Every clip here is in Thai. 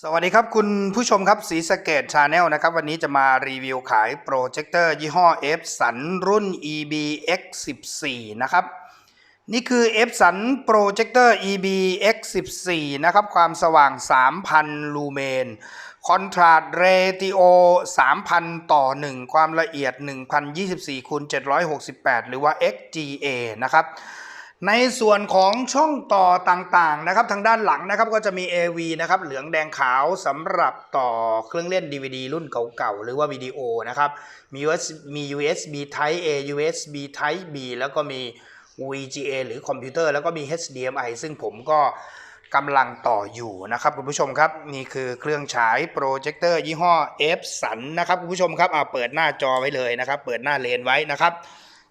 สวัสดีครับ คุณผู้ชมครับสีสเกตชาแนลนะครับ วันนี้จะมารีวิวขายโปรเจคเตอร์ยี่ห้อ F สันรุ่น EBX 14นะครับ นี่คือ F สันโปรเจคเตอร์ EBX 14นะครับ ความสว่าง 3,000 ลูเมนคอนทราสเรติโอ3,000 ต่อ 1 ความละเอียด 1,024คูณ768 หรือว่า XGA นะครับ ในส่วนของช่องต่อต่างๆนะครับทางด้านหลังนะครับก็จะมี AV นะครับเหลืองแดงขาวสำหรับต่อเครื่องเล่น DVD รุ่นเก่าๆ หรือว่าวิดีโอนะครับมี US มี USB Type A USB Type B แล้วก็มี VGA หรือคอมพิวเตอร์แล้วก็มี HDMI ซึ่งผมก็กำลังต่ออยู่นะครับคุณผู้ชมครับ นี่คือเครื่องฉายโปรเจคเตอร์ยี่ห้อ F สันนะครับคุณผู้ชมครับเอาเปิดหน้าจอไว้เลยนะครับ เปิดหน้าเลนไว้นะครับ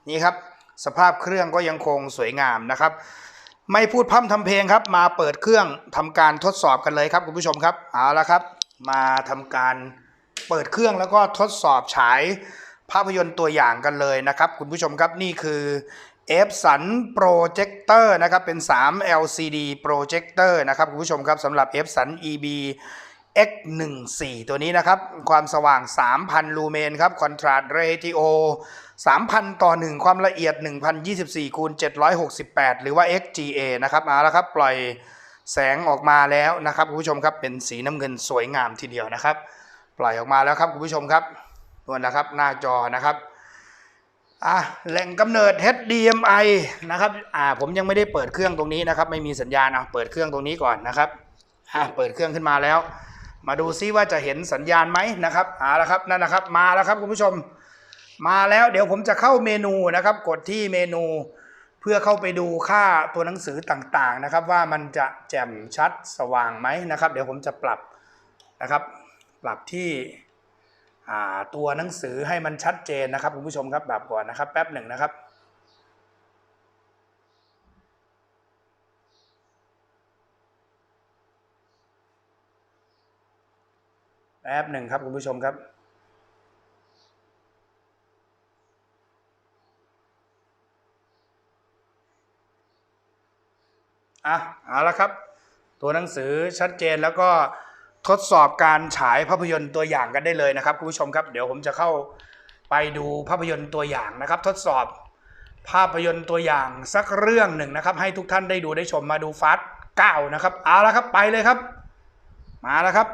นี่ครับ สภาพเครื่องก็ยังคงสวยงามนะครับ ไม่พูดพร่ำทำเพลงครับ มาเปิดเครื่องทำการทดสอบกันเลยครับคุณผู้ชมครับเอาละครับ มาทำการเปิดเครื่องแล้วก็ทดสอบฉายภาพยนตร์ตัวอย่างกันเลยนะครับ คุณผู้ชมครับนี่คือ f สันโปรเจคเตอร์นะครับเป็น 3 LCD โปรเจคเตอร์นะครับคุณผู้ชมครับสำหรับ f สัน EB X14 ตัวนี้นะครับ ความสว่าง 3,000 ลูเมนครับคอนทราสเรติโอ3,000 ต่อ 1 ความละเอียด 1,024คูณ768 หรือว่า XGA นะครับเอาละครับ ปล่อยแสงออกมาแล้วนะครับคุณผู้ชมครับเป็นสีน้ำเงินสวยงามทีเดียวนะครับ ปล่อยออกมาแล้วครับคุณผู้ชมครับนวนะครับหน้าจอนะครับอะแหล่งกำเนิด HDMI นะครับอ่าผมยังไม่ได้เปิดเครื่องตรงนี้นะครับ ไม่มีสัญญาณอะเปิดเครื่องตรงนี้ก่อนนะครับอะเปิดเครื่องขึ้นมาแล้ว มาดูซิว่าจะเห็นสัญญาณไหมนะครับเอาละครับนั่นนะครับ มาแล้วครับคุณผู้ชม มาแล้วเดี๋ยวผมจะเข้าเมนูนะครับ กดที่เมนู เพื่อเข้าไปดูค่าตัวหนังสือต่างๆนะครับ ว่ามันจะแจ่มชัดสว่างไหมนะครับ เดี๋ยวผมจะปรับนะครับ ปรับที่ตัวหนังสือให้มันชัดเจนนะครับคุณผู้ชมครับแบบก่อนนะครับ แป๊บหนึ่งนะครับ แป๊บหนึ่งครับคุณผู้ชมครับอะเอาละครับ ตัวหนังสือชัดเจนแล้วก็ทดสอบการฉายภาพยนตร์ตัวอย่างกันได้เลยนะครับคุณผู้ชมครับ เดี๋ยวผมจะเข้าไปดูภาพยนตร์ตัวอย่างนะครับ ทดสอบภาพยนตร์ตัวอย่างสักเรื่องหนึ่งนะครับ ให้ทุกท่านได้ดูได้ชมมาดูฟาสเก้านะครับเอาละครับไปเลยครับ มาแล้วครับ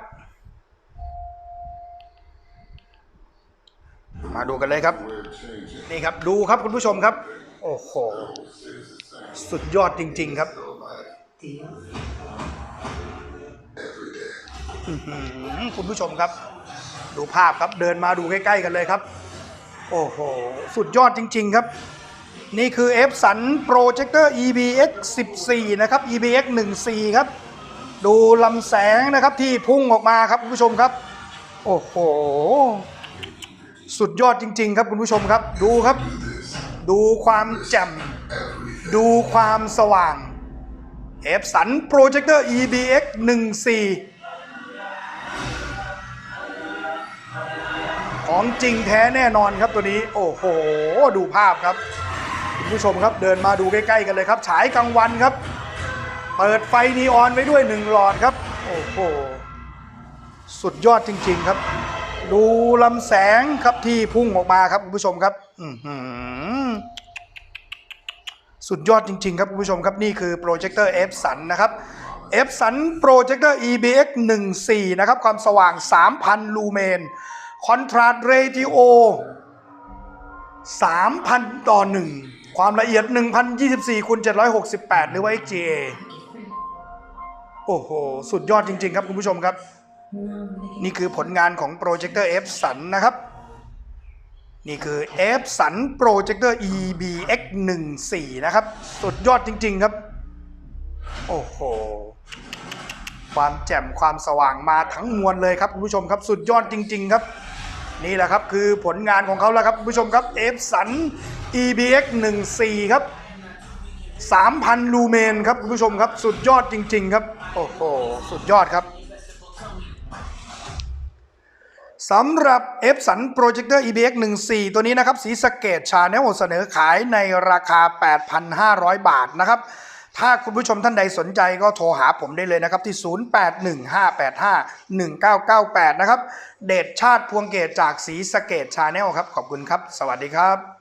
มาดูกันเลยครับ นี่ครับดูครับคุณผู้ชมครับ โอ้โห สุดยอดจริง ๆครับคุณผู้ชมครับ ดูภาพครับเดินมาดูใกล้ ๆ กันเลยครับ โอ้โห สุดยอดจริง ๆ ครับ นี่คือ F สันโปรเจคเตอร์ EBX 14 นะครับ EBX 14 ครับ ดูลำแสงนะครับที่พุ่งออกมาครับ คุณผู้ชมครับ โอ้โห สุดยอดจริง ๆ ครับคุณผู้ชมครับ ดูครับ ดูความแจ่ม ดูความสว่าง F สันโปรเจคเตอร์ EBX 14 ของจริงแท้แน่นอนครับตัวนี้ โอ้โห ดูภาพครับ คุณผู้ชมครับเดินมาดูใกล้ๆกันเลยครับ ฉายกลางวันครับ เปิดไฟนีออนไว้ด้วยหนึ่งหลอดครับ โอ้โห สุดยอดจริง ๆ ครับ ดูลำแสงครับที่พุ่งออกมาครับคุณผู้ชมครับสุดยอดจริง ๆ ครับคุณผู้ชมครับนี่คือโปรเจคเตอร์ F สันนะครับ F สันโปรเจคเตอร์ EBX 14นะครับ ความสว่าง 3,000 ลูเมนคอนทราสเรติโอ3,000 ต่อ 1 ความละเอียด 1,024คูณ768 หรือว่า XGA โอ้โห สุดยอดจริง ๆ ครับคุณผู้ชมครับ นี่คือผลงานของโปรเจคเตอร์ F สันนะครับ นี่คือ F สันโปรเจคเตอร์ EBX 14นะครับ สุดยอดจริง ๆครับ โอ้โห ความแจ่มความสว่างมาทั้งมวลเลยครับคุณผู้ชมครับ สุดยอดจริง ๆ ครับ นี่แหละครับคือผลงานของเขาแล้วครับคุณผู้ชมครับ F สัน EBX 14ครับ3,000 ลูเมนครับคุณผู้ชมครับ สุดยอดจริง ๆ ครับ โอ้โห สุดยอดครับ สำหรับ F สันโปรเจคเตอร์ EBX 14 ตัวนี้นะครับ สีสเกตชาแนลเสนอขายในราคา 8,500 บาทนะครับ ถ้าคุณผู้ชมท่านใดสนใจก็โทรหาผมได้เลยนะครับ ที่ 0815851998 นะครับ เดชชาติพวงเกตจากสีสเกตชาแนลครับ ขอบคุณครับ สวัสดีครับ